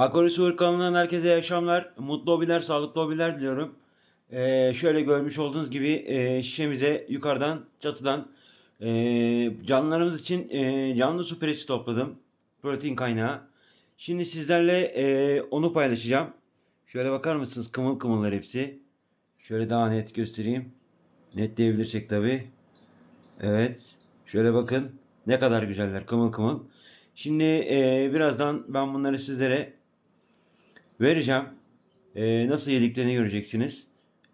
Akvaryum kanalından herkese iyi akşamlar. Mutlu hobiler, sağlıklı hobiler diliyorum. Ee, şöyle görmüş olduğunuz gibi e, şişemize yukarıdan, çatıdan e, canlılarımız için e, canlı su piresi topladım. Protein kaynağı. Şimdi sizlerle e, onu paylaşacağım. Şöyle bakar mısınız? Kımıl kımıllar hepsi. Şöyle daha net göstereyim. Net diyebilirsek tabii. Evet. Şöyle bakın. Ne kadar güzeller. Kımıl kımıl. Şimdi e, birazdan ben bunları sizlere vereceğim. E, nasıl yediklerini göreceksiniz.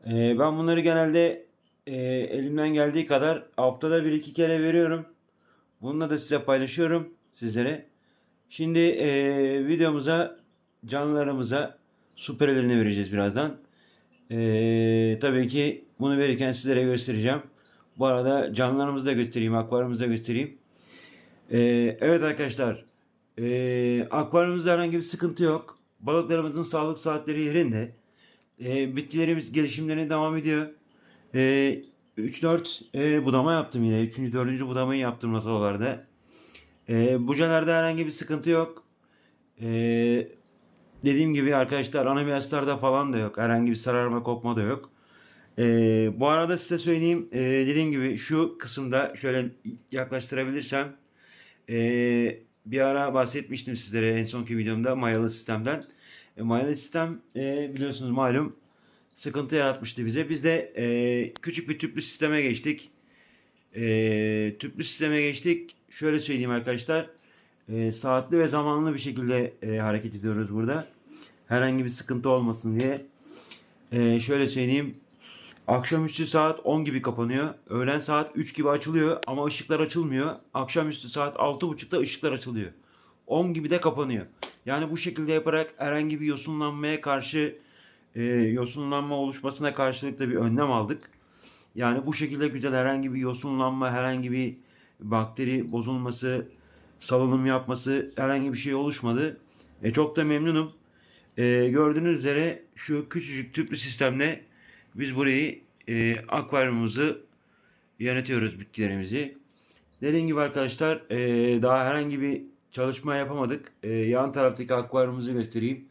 E, ben bunları genelde e, elimden geldiği kadar haftada bir iki kere veriyorum. Bununla da size paylaşıyorum sizlere. Şimdi e, videomuza canlılarımıza su perelerini vereceğiz birazdan. E, tabii ki bunu verirken sizlere göstereceğim. Bu arada canlılarımızı da göstereyim, akvaryumumuzu da göstereyim. E, evet arkadaşlar, e, akvaryumumuzda herhangi bir sıkıntı yok. Balıklarımızın sağlık saatleri yerinde. E, bitkilerimiz gelişimlerine devam ediyor. E, 3-4 e, budama yaptım yine. 3. 4. budamayı yaptım notalarda. E, bucalarda herhangi bir sıkıntı yok. E, dediğim gibi arkadaşlar anabiyaslarda falan da yok. Herhangi bir sararma kopma da yok. E, bu arada size söyleyeyim. E, dediğim gibi şu kısımda şöyle yaklaştırabilirsem. E, bir ara bahsetmiştim sizlere en sonki videomda mayalı sistemden. E, mayalı sistem e, biliyorsunuz malum sıkıntı yaratmıştı bize. Biz de e, küçük bir tüplü sisteme geçtik. E, tüplü sisteme geçtik. Şöyle söyleyeyim arkadaşlar. E, saatli ve zamanlı bir şekilde e, hareket ediyoruz burada. Herhangi bir sıkıntı olmasın diye. E, şöyle söyleyeyim. Akşamüstü saat 10 gibi kapanıyor. Öğlen saat 3 gibi açılıyor ama ışıklar açılmıyor. Akşamüstü saat 6.30'da ışıklar açılıyor. 10 gibi de kapanıyor. Yani bu şekilde yaparak herhangi bir yosunlanmaya karşı e, yosunlanma oluşmasına karşılık da bir önlem aldık. Yani bu şekilde güzel herhangi bir yosunlanma, herhangi bir bakteri bozulması, salınım yapması herhangi bir şey oluşmadı. E, çok da memnunum. E, gördüğünüz üzere şu küçücük tüplü sistemle biz burayı e, akvaryumumuzu yönetiyoruz bitkilerimizi. Dediğim gibi arkadaşlar e, daha herhangi bir çalışma yapamadık. E, yan taraftaki akvaryumumuzu göstereyim.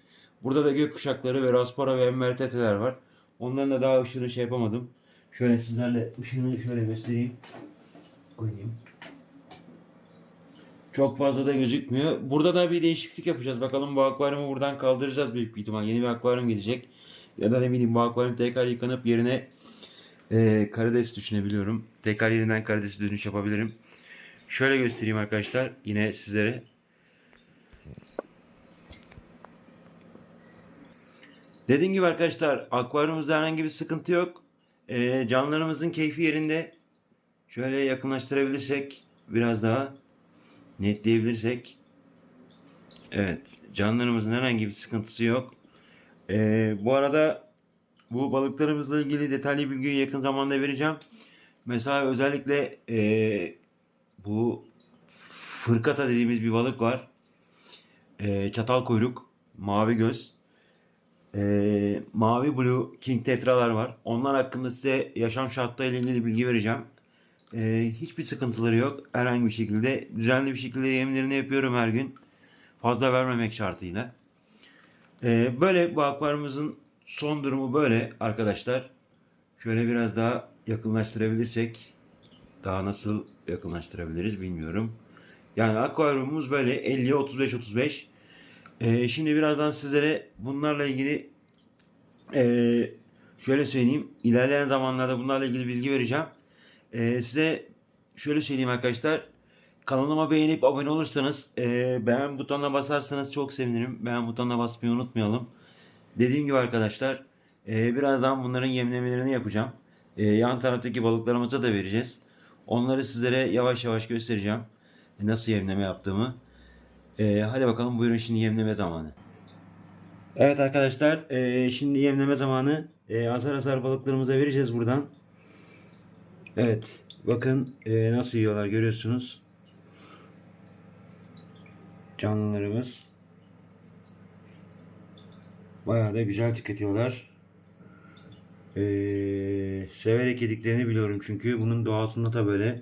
Burada da gökkuşakları ve raspora ve enverteteler var. Onların da daha ışığını şey yapamadım. Şöyle sizlerle ışığını şöyle göstereyim. Koyayım. Çok fazla da gözükmüyor. Burada da bir değişiklik yapacağız. Bakalım bu akvaryumu buradan kaldıracağız büyük bir ihtimal. Yeni bir akvaryum gelecek. Ya da ne bileyim bu akvaryum tekrar yıkanıp yerine e, karides düşünebiliyorum. Tekrar yerinden karidesi dönüş yapabilirim. Şöyle göstereyim arkadaşlar yine sizlere. Dediğim gibi arkadaşlar akvaryumumuzda herhangi bir sıkıntı yok. E, canlılarımızın keyfi yerinde. Şöyle yakınlaştırabilirsek biraz daha netleyebilirsek. Evet canlılarımızın herhangi bir sıkıntısı yok. Ee, bu arada bu balıklarımızla ilgili detaylı bilgiyi yakın zamanda vereceğim. Mesela özellikle ee, bu fırkata dediğimiz bir balık var. Ee, çatal kuyruk, mavi göz, ee, mavi blue king tetralar var. Onlar hakkında size yaşam şartlarıyla ilgili bilgi vereceğim. Ee, hiçbir sıkıntıları yok. Herhangi bir şekilde düzenli bir şekilde yemlerini yapıyorum her gün. Fazla vermemek şartıyla. Ee, böyle bu akvaryumumuzun son durumu böyle arkadaşlar. Şöyle biraz daha yakınlaştırabilirsek daha nasıl yakınlaştırabiliriz bilmiyorum. Yani akvaryumumuz böyle 50'ye 35 35. Ee, şimdi birazdan sizlere bunlarla ilgili ee, şöyle söyleyeyim. İlerleyen zamanlarda bunlarla ilgili bilgi vereceğim. Ee, size şöyle söyleyeyim arkadaşlar. Kanalıma beğenip abone olursanız e, beğen butonuna basarsanız çok sevinirim. Beğen butonuna basmayı unutmayalım. Dediğim gibi arkadaşlar e, birazdan bunların yemlemelerini yapacağım. E, yan taraftaki balıklarımıza da vereceğiz. Onları sizlere yavaş yavaş göstereceğim. E, nasıl yemleme yaptığımı. E, hadi bakalım buyurun şimdi yemleme zamanı. Evet arkadaşlar e, şimdi yemleme zamanı. E, azar azar balıklarımıza vereceğiz buradan. Evet bakın e, nasıl yiyorlar görüyorsunuz canlılarımız bayağı da güzel tüketiyorlar. Ee, severek yediklerini biliyorum çünkü bunun doğasında da böyle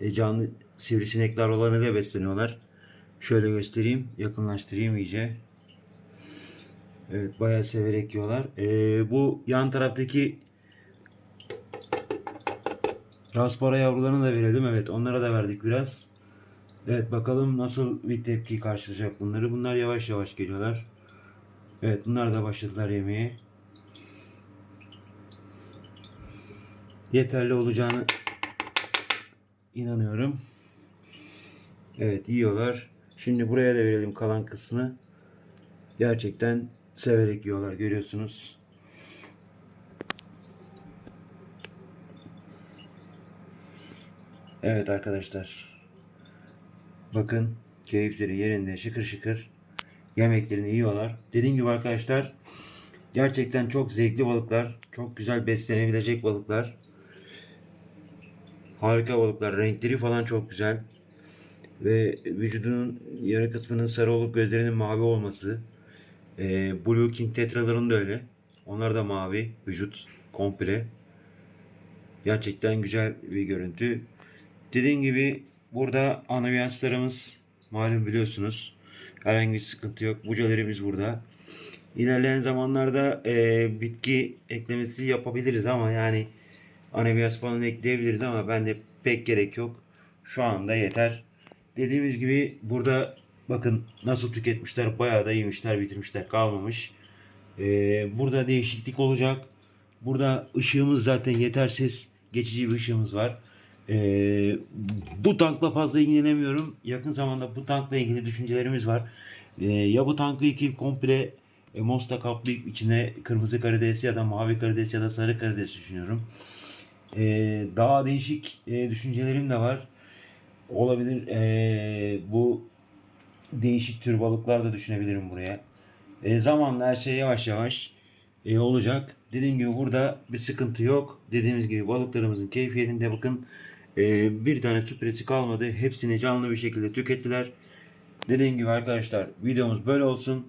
e, canlı sivrisinekler olanıyla besleniyorlar. Şöyle göstereyim, yakınlaştırayım iyice. Evet bayağı severek yiyorlar. Ee, bu yan taraftaki Raspara yavrularını da verelim. Evet onlara da verdik biraz. Evet bakalım nasıl bir tepki karşılayacak bunları. Bunlar yavaş yavaş geliyorlar. Evet bunlar da başladılar yemeye. Yeterli olacağını inanıyorum. Evet yiyorlar. Şimdi buraya da verelim kalan kısmı. Gerçekten severek yiyorlar görüyorsunuz. Evet arkadaşlar. Bakın keyifleri yerinde şıkır şıkır yemeklerini yiyorlar. Dediğim gibi arkadaşlar gerçekten çok zevkli balıklar. Çok güzel beslenebilecek balıklar. Harika balıklar. Renkleri falan çok güzel. Ve vücudunun yarı kısmının sarı olup gözlerinin mavi olması. Ee, Blue King tetraların da öyle. Onlar da mavi vücut komple. Gerçekten güzel bir görüntü. Dediğim gibi burada anaviyanslarımız malum biliyorsunuz. Herhangi bir sıkıntı yok. Bucalarımız burada. İlerleyen zamanlarda e, bitki eklemesi yapabiliriz ama yani anaviyas falan ekleyebiliriz ama bende pek gerek yok. Şu anda yeter. Dediğimiz gibi burada bakın nasıl tüketmişler. Bayağı da yemişler, bitirmişler. Kalmamış. E, burada değişiklik olacak. Burada ışığımız zaten yetersiz. Geçici bir ışığımız var. Ee, bu tankla fazla ilgilenemiyorum. Yakın zamanda bu tankla ilgili düşüncelerimiz var. Ee, ya bu tankı yıkayıp komple e, Mosta kaplayıp içine kırmızı karides ya da mavi karides ya da sarı karides düşünüyorum. Ee, daha değişik e, düşüncelerim de var. Olabilir e, bu değişik tür balıklar da düşünebilirim buraya. E, zamanla her şey yavaş yavaş e, olacak. Dediğim gibi burada bir sıkıntı yok. Dediğimiz gibi balıklarımızın keyfi yerinde bakın. E, bir tane süpresi kalmadı. Hepsini canlı bir şekilde tükettiler. Dediğim gibi arkadaşlar videomuz böyle olsun.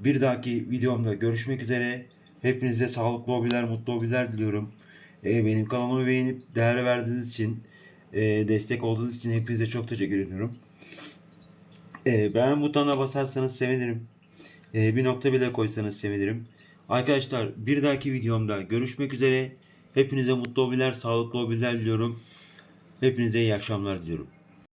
Bir dahaki videomda görüşmek üzere. Hepinize sağlıklı hobiler, mutlu hobiler diliyorum. E, benim kanalımı beğenip değer verdiğiniz için, e, destek olduğunuz için hepinize çok teşekkür ediyorum. E, beğen butonuna basarsanız sevinirim. Bir nokta bile koysanız sevinirim. Arkadaşlar bir dahaki videomda görüşmek üzere. Hepinize mutlu hobiler, sağlıklı hobiler diliyorum. Hepinize iyi akşamlar diliyorum.